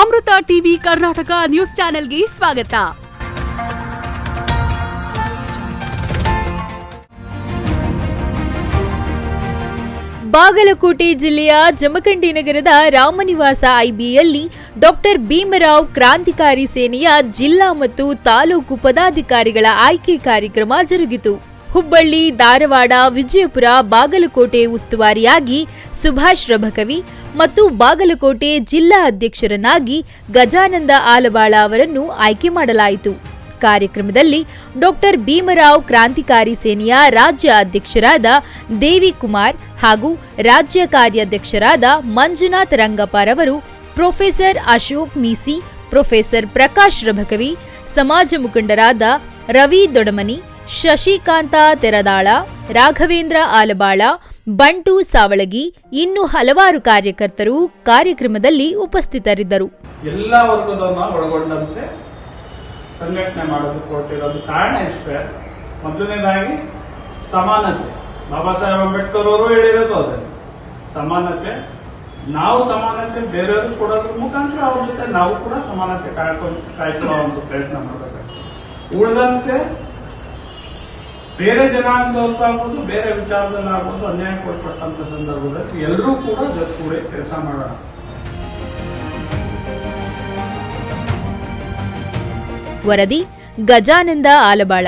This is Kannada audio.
ಅಮೃತ ಟಿವಿ ಕರ್ನಾಟಕ ನ್ಯೂಸ್ ಚಾನೆಲ್ಗೆ ಸ್ವಾಗತ. ಬಾಗಲಕೋಟೆ ಜಿಲ್ಲೆಯ ಜಮಖಂಡಿ ನಗರದ ರಾಮನಿವಾಸ ಐಬಿಯಲ್ಲಿ ಡಾಕ್ಟರ್ ಭೀಮರಾವ್ ಕ್ರಾಂತಿಕಾರಿ ಸೇನೆಯ ಜಿಲ್ಲಾ ಮತ್ತು ತಾಲೂಕು ಪದಾಧಿಕಾರಿಗಳ ಆಯ್ಕೆ ಕಾರ್ಯಕ್ರಮ ಜರುಗಿತು. ಹುಬ್ಬಳ್ಳಿ, ಧಾರವಾಡ, ವಿಜಯಪುರ, ಬಾಗಲಕೋಟೆ ಉಸ್ತುವಾರಿಯಾಗಿ ಸುಭಾಷ್ ರಭಕವಿ ಮತ್ತು ಬಾಗಲಕೋಟೆ ಜಿಲ್ಲಾ ಅಧ್ಯಕ್ಷರನ್ನಾಗಿ ಗಜಾನಂದ ಆಲಬಾಳ ಅವರನ್ನು ಆಯ್ಕೆ ಮಾಡಲಾಯಿತು. ಕಾರ್ಯಕ್ರಮದಲ್ಲಿ ಡಾಕ್ಟರ್ ಭೀಮರಾವ್ ಕ್ರಾಂತಿಕಾರಿ ಸೇನೆಯ ರಾಜ್ಯ ಅಧ್ಯಕ್ಷರಾದ ದೇವಿ ಕುಮಾರ್ ಹಾಗೂ ರಾಜ್ಯ ಕಾರ್ಯಾಧ್ಯಕ್ಷರಾದ ಮಂಜುನಾಥ್ ರಂಗಪ್ಪರವರು ಪ್ರೊಫೆಸರ್ ಅಶೋಕ್ ಮೀಸಿ, ಪ್ರೊಫೆಸರ್ ಪ್ರಕಾಶ್ ರಭಕವಿ ಸಮಾಜ ಮುಖಂಡರಾದ ರವಿ ದೊಡಮನಿ ಶಶಿಕಾಂತ ತೆರದಾಳ, ರಾಘವೇಂದ್ರ ಆಲಬಾಳ, ಬಂಟು ಸಾವಳಗಿ, ಇನ್ನು ಹಲವಾರು ಕಾರ್ಯಕರ್ತರು ಕಾರ್ಯಕ್ರಮದಲ್ಲಿ ಉಪಸ್ಥಿತರಿದ್ದರು. ಎಲ್ಲ ವರ್ಗದವನ್ನ ಒಳಗೊಂಡಂತೆ ಸಂಘಟನೆ ಮಾಡಲು ಕೊಟ್ಟಿರೋದು ಕಾರಣ ಇಷ್ಟೇ. ಮೊದಲನೇದಾಗಿ ಸಮಾನತೆ. ಬಾಬಾ ಸಾಹೇಬ್ ಅಂಬೇಡ್ಕರ್ ಅವರು ಹೇಳಿರೋದು ಅದೇ. ಸಮಾನತೆ. ನಾವು ಸಮಾನತೆ ಬೇರೆಯವ್ರಿಗೆ ಕೊಡೋದ್ರ ಮುಖಾಂತರ ಅವ್ರ ಜೊತೆ ನಾವು ಕೂಡ ಸಮಾನತೆ ಕಾಯ್ಕೊಳ್ಳೋ ಒಂದು ಪ್ರಯತ್ನ ಮಾಡಬೇಕಾಗ್ತದೆ. ಉಳಿದಂತೆ ಬೇರೆ ಜನಾಂಗದವ್ರಿಗಾಗ್ಬೋದು ಬೇರೆ ವಿಚಾರದಲ್ಲಾಗ್ಬೋದು ಅನ್ಯಾಯಕ್ಕೊಳ್ಪಟ್ಟಂತ ಸಂದರ್ಭದಲ್ಲಿ ಎಲ್ಲರೂ ಕೂಡ ಜೊತೆ ಕೆಲಸ ಮಾಡೋಣ. ವರದಿ ಗಜಾನಂದ ಆಲಬಾಳ.